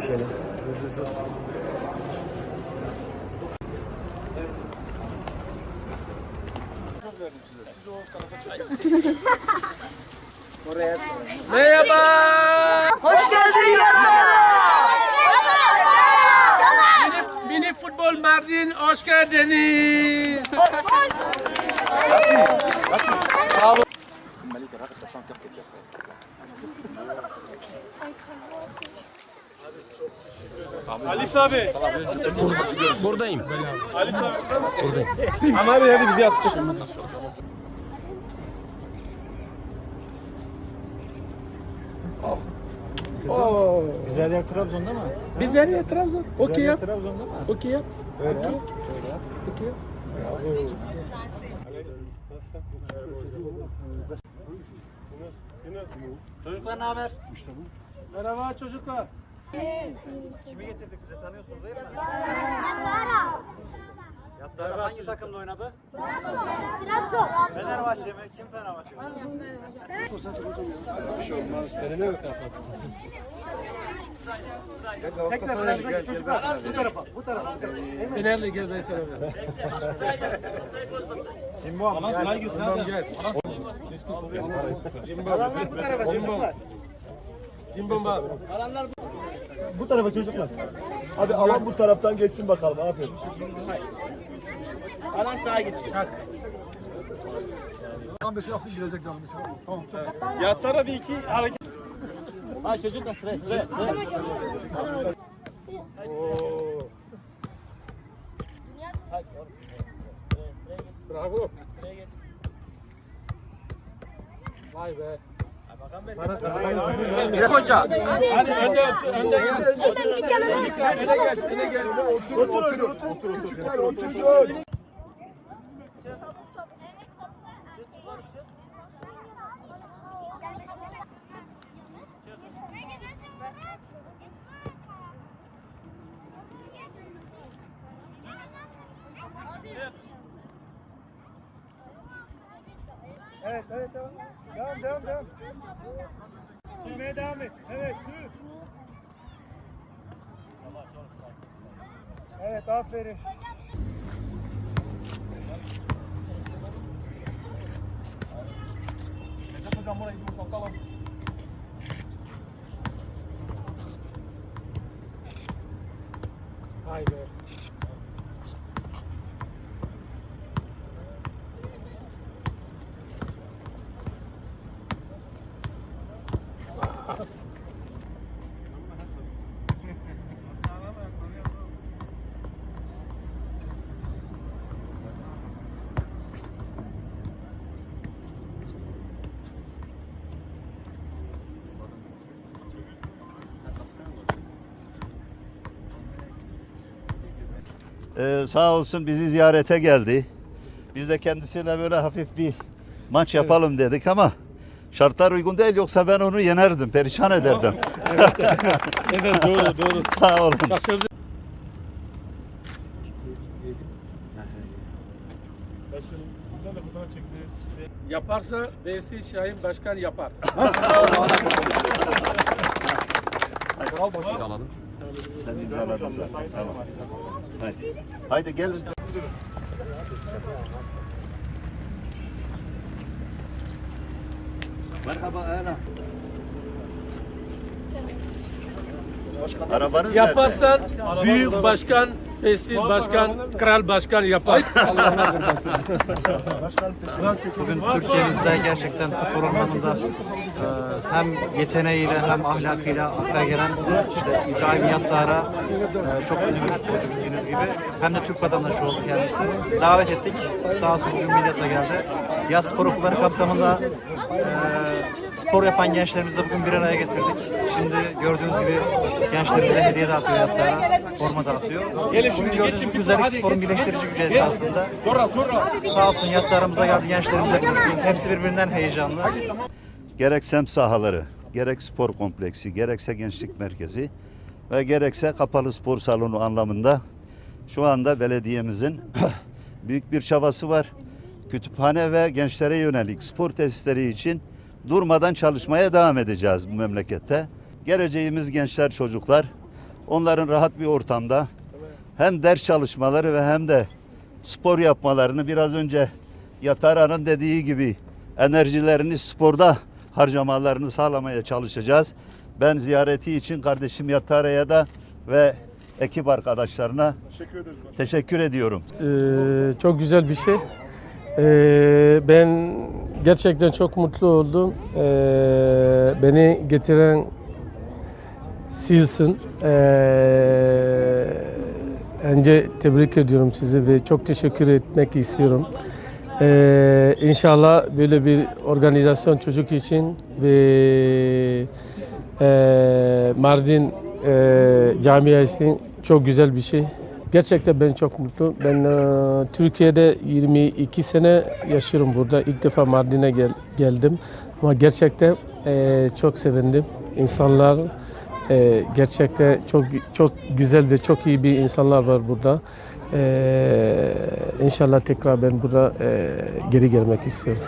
Şöyle. Merhaba. Hoş geldin yatağa. Mini, mini futbol Mardin hoş geldiniz. Halis abi. Buradayım. Ama hadi hadi bizi atacak. Güzel yer Trabzon'da mı? Biz nereye Trabzon? Okey yap. Trabzon'da mı? Okey yap. Öyle yap. Okey yap. Çocuklar ne haber? Merhaba çocuklar. Kimi getirdik size tanıyorsunuz değil mi? Yattara hangi takımda oynadı? Fenerbahçe mi? Kim Fenerbahçe? Tekrar sıradaki çocuklar bu tarafa, bu tarafa. Fenerli gel ben sana vereyim. Cimbom, gel. Cimbom gel. Adamlar bu tarafa çocuklar. Cimbom abi. Bu tarafa çocuklar. Hadi alan bu taraftan geçsin bakalım. Aferin. Alan sağa gitsin. Kalk. Tam bir şey yaptım girecek canım. Tamam çok. Yattara bir iki hareket. Ha çocuklar sıraya sıraya sıraya. Bravo. Vay be. Bir koça. Hadi önde önde gel. Öne gel, öne gel. Otur otur otur. otur. Küçükler otursun. Evet, evet, devam. Devam, devam, devam. Sürmeye devam et. Evet, sür. Evet, aferin. Hocam burayı boşaltalım. Vay Ee, sağ olsun bizi ziyarete geldi. Biz de kendisiyle böyle hafif bir maç yapalım dedik ama şartlar uygun değil yoksa ben onu yenerdim, perişan ederdim. Evet doğru doğru. sağ olun. Şaşırdım. Yaparsa VS Şahin Başkan yapar. Sen imzaladın zaten. Tamam. Haydi. Haydi gelin. Merhaba Ana. Arabanız nerede? Yaparsan büyük başkan, vesil başkan, kral başkan yapar. Bugün Türkiye'mizde gerçekten spor ormanında e, hem yeteneğiyle hem ahlakıyla akla gelen işte İbrahim Yattar'a e, çok ünlü bir futbolcu bildiğiniz gibi hem de Türk vatandaşı oldu kendisi. Davet ettik. Sağ olsun bugün milletle geldi. Yaz spor okulları kapsamında e, spor yapan gençlerimizi bugün bir araya getirdik. Şimdi gördüğünüz gibi gençlerimize hediye dağıtıyor Yattar'a. Forma dağıtıyor. Gelin Bugün şimdi, gördüğünüz geçin bir güzellik hadi, sporun birleştirici gücü esasında. sonra sonra. Sağ olsun yattlarımıza geldi, gençlerimize. Hepsi birbirinden heyecanlı. gerek sem sahaları, gerek spor kompleksi, gerekse gençlik merkezi ve gerekse kapalı spor salonu anlamında şu anda belediyemizin büyük bir çabası var. Kütüphane ve gençlere yönelik spor tesisleri için durmadan çalışmaya devam edeceğiz bu memlekette. Geleceğimiz gençler, çocuklar onların rahat bir ortamda hem ders çalışmaları ve hem de spor yapmalarını biraz önce Yatara'nın dediği gibi enerjilerini sporda harcamalarını sağlamaya çalışacağız. Ben ziyareti için kardeşim Yatara'ya da ve ekip arkadaşlarına Teşekkür ederiz. teşekkür ediyorum. Ee, çok güzel bir şey. Ee, ben gerçekten çok mutlu oldum. Ee, beni getiren sizsin. Ee, önce tebrik ediyorum sizi ve çok teşekkür etmek istiyorum. Ee, inşallah böyle bir organizasyon çocuk için ve e, Mardin e, camia için çok güzel bir şey. Gerçekten ben çok mutlu. Ben e, Türkiye'de 22 sene yaşıyorum burada. İlk defa Mardin'e gel- geldim. Ama gerçekten e, çok sevindim. İnsanlar e, gerçekten çok çok güzel ve çok iyi bir insanlar var burada. E, inşallah tekrar ben burada e, geri gelmek istiyorum.